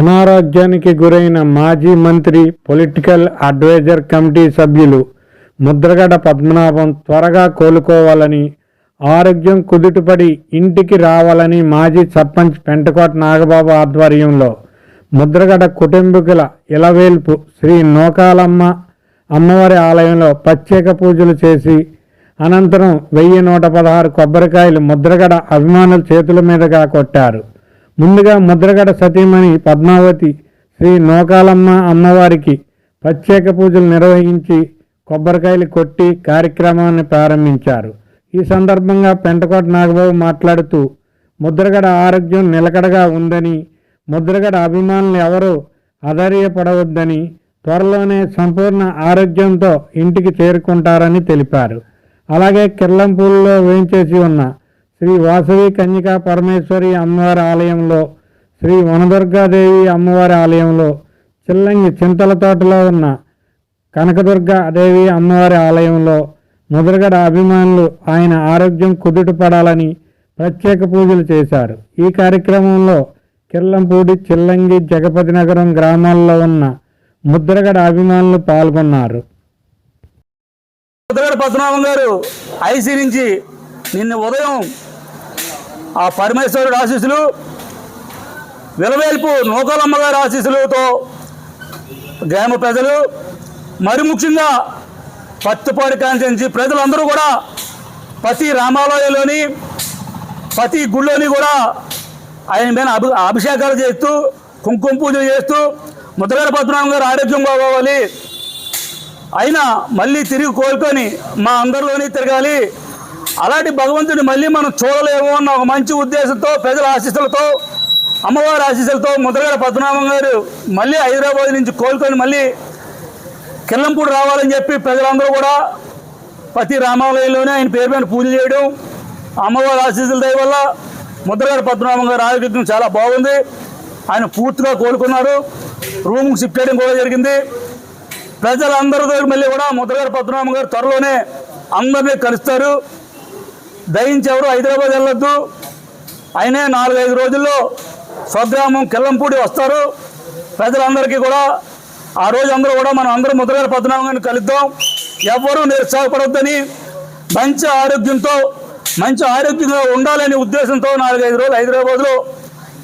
అనారోగ్యానికి గురైన మాజీ మంత్రి పొలిటికల్ అడ్వైజర్ కమిటీ సభ్యులు ముద్రగడ పద్మనాభం త్వరగా కోలుకోవాలని ఆరోగ్యం కుదుటపడి ఇంటికి రావాలని మాజీ సర్పంచ్ పెంటకోట నాగబాబు ఆధ్వర్యంలో ముద్రగడ కుటుంబీకుల ఇలవేల్పు శ్రీ నోకాలమ్మ అమ్మవారి ఆలయంలో ప్రత్యేక పూజలు చేసి అనంతరం వెయ్యి నూట పదహారు కొబ్బరికాయలు ముద్రగడ అభిమానుల చేతుల మీదుగా కొట్టారు. ముందుగా ముద్రగడ సతీమణి పద్మావతి శ్రీ నోకాలమ్మ అమ్మవారికి ప్రత్యేక పూజలు నిర్వహించి కొబ్బరికాయలు కొట్టి కార్యక్రమాన్ని ప్రారంభించారు. ఈ సందర్భంగా పెంటకోట నాగబాబు మాట్లాడుతూ ముద్రగడ ఆరోగ్యం నిలకడగా ఉందని ముద్రగడ అభిమానులు ఎవరూ అధైర్యపడవద్దని త్వరలోనే సంపూర్ణ ఆరోగ్యంతో ఇంటికి చేరుకుంటారని తెలిపారు. అలాగే కిర్లంపూల్లో వేయించేసి ఉన్న శ్రీ వాసవి కన్యకా పరమేశ్వరి అమ్మవారి ఆలయంలో శ్రీ వనదుర్గాదేవి అమ్మవారి ఆలయంలో చిల్లంగి చింతల తోటలో ఉన్న కనకదుర్గ దేవి అమ్మవారి ఆలయంలో ముద్రగడ అభిమానులు ఆయన ఆరోగ్యం కుదుట పడాలని ప్రత్యేక పూజలు చేశారు. ఈ కార్యక్రమంలో కిర్లంపూడి చిల్లంగి జగపతి నగరం గ్రామాల్లో ఉన్న ముద్రగడ అభిమానులు పాల్గొన్నారు. ముద్రగడ పద్మనాభం గారు ఐసీ నుంచి నిన్న ఉదయం ఆ పరమేశ్వరుడు ఆశీస్సులు విలవేల్పు నూకలమ్మ గారి ఆశీస్సులతో గ్రామ ప్రజలు మరి ముఖ్యంగా పత్తిపాడు కాన్స్టిట్యున్సీ ప్రజలందరూ కూడా ప్రతి రామాలయంలోని ప్రతి గుళ్ళోని కూడా ఆయన మీద అభి అభిషేకాలు చేస్తూ కుంకుమ పూజలు చేస్తూ ముద్రగడ పద్మనాభం గారు ఆరోగ్యం బాగోవాలి. అయినా మళ్ళీ తిరిగి కోలుకొని మా అందరిలోని తిరగాలి. అలాంటి భగవంతుడిని మళ్ళీ మనం చూడలేము అన్న ఒక మంచి ఉద్దేశంతో ప్రజల ఆశీస్సులతో అమ్మవారి ఆశీస్సులతో ముద్రగడ పద్మనాభం గారు మళ్ళీ హైదరాబాద్ నుంచి కోలుకొని మళ్ళీ కిల్లంపూడి రావాలని చెప్పి ప్రజలందరూ కూడా ప్రతి రామాలయంలోనే ఆయన పేరు మీద పూజ చేయడం అమ్మవారి ఆశీస్సుల దయ వల్ల ముద్రగడ పద్మనాభం గారి ఆరోగ్యం చాలా బాగుంది. ఆయన పూర్తిగా కోలుకున్నారు. రూమ్కి షిఫ్ట్ చేయడం కూడా జరిగింది. ప్రజలందరితో మళ్ళీ కూడా ముద్రగారు పద్మనాభం గారు త్వరలోనే అందరినీ కలుస్తారు. దయించి ఎవరు హైదరాబాద్ వెళ్ళొద్దు. అయినే నాలుగైదు రోజుల్లో స్వగ్రామం కిల్లంపూడి వస్తారు. ప్రజలందరికీ కూడా ఆ రోజు అందరూ కూడా మనం అందరూ ముద్రగారు పద్మనాభం కలుద్దాం. ఎవ్వరూ నిరుత్సాహపడొద్దని మంచి ఆరోగ్యంతో మంచి ఆరోగ్యంగా ఉండాలనే ఉద్దేశంతో నాలుగైదు రోజులు హైదరాబాద్లో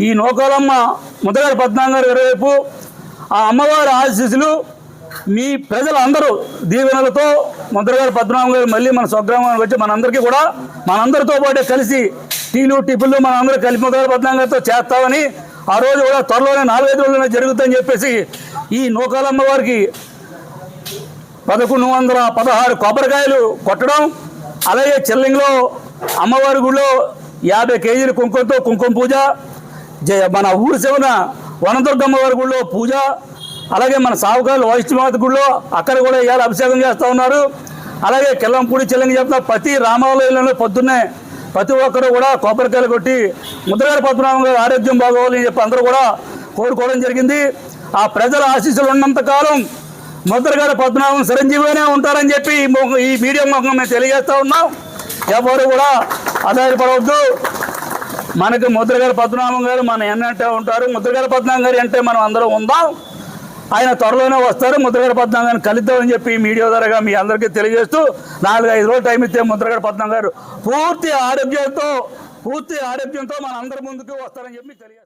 ఈ నోకాలమ్మ ముద్రగారు పద్మనాభం గారి వైపు ఆ అమ్మవారి ఆశీస్సులు మీ ప్రజలందరూ దీవెనలతో ముద్రగారు పద్మనాభం గారు మళ్ళీ మన స్వగ్రామానికి వచ్చి మనందరికీ కూడా మనందరితో పాటు కలిసి టీలు టిఫిన్లు మనందరూ కలిపి ముద్రగారు చేస్తామని ఆ రోజు కూడా త్వరలోనే నాలుగైదు రోజులనే జరుగుతుందని చెప్పేసి ఈ నూకాలమ్మ వారికి పదకొండు వందల పదహారు కొబ్బరికాయలు కొట్టడం అలాగే చెల్లింగ్లో అమ్మవారి గుడిలో యాభై కేజీల కుంకుమతో కుంకుమ పూజ మన ఊరి శివన వనదుర్గమ్మ వారి గుడిలో పూజ అలాగే మన సావుకారులు వైష్ణమాత గుడిలో అక్కడ కూడా ఇవాళ అభిషేకం చేస్తూ ఉన్నారు. అలాగే కెల్లంపూడి చెల్లింగి చెప్తా ప్రతి రామాలయంలో పొద్దున్నే ప్రతి ఒక్కరు కూడా కొబ్బరికాయలు కొట్టి ముద్రగారి పద్మనాభం గారు ఆరోగ్యం బాగోవాలని చెప్పి అందరూ కూడా కోరుకోవడం జరిగింది. ఆ ప్రజల ఆశీస్సులు ఉన్నంత కాలం ముద్రగారి పద్మనాభం చిరంజీవిగానే ఉంటారని చెప్పి ఈ మీడియా ముఖం మేము తెలియజేస్తూ ఉన్నాం. ఎవరు కూడా ఆధారపడవద్దు మనకి ముద్రగారి పద్మనాభం గారు మన ఎన్నంటే ఉంటారు. ముద్రగారి పద్మనాభం గారు అంటే మనం అందరం ఉందాం. ఆయన త్వరలోనే వస్తారు. ముద్రగడ పద్మనాభం గారిని కలుద్దామని చెప్పి మీడియా ద్వారా మీ అందరికీ తెలియజేస్తూ నాలుగు ఐదు రోజులు టైం ఇస్తే ముద్రగడ పద్మనాభం గారు పూర్తి ఆరోగ్యంతో పూర్తి ఆరోగ్యంతో మన అందరి ముందుకు వస్తారని చెప్పి తెలియజేస్తారు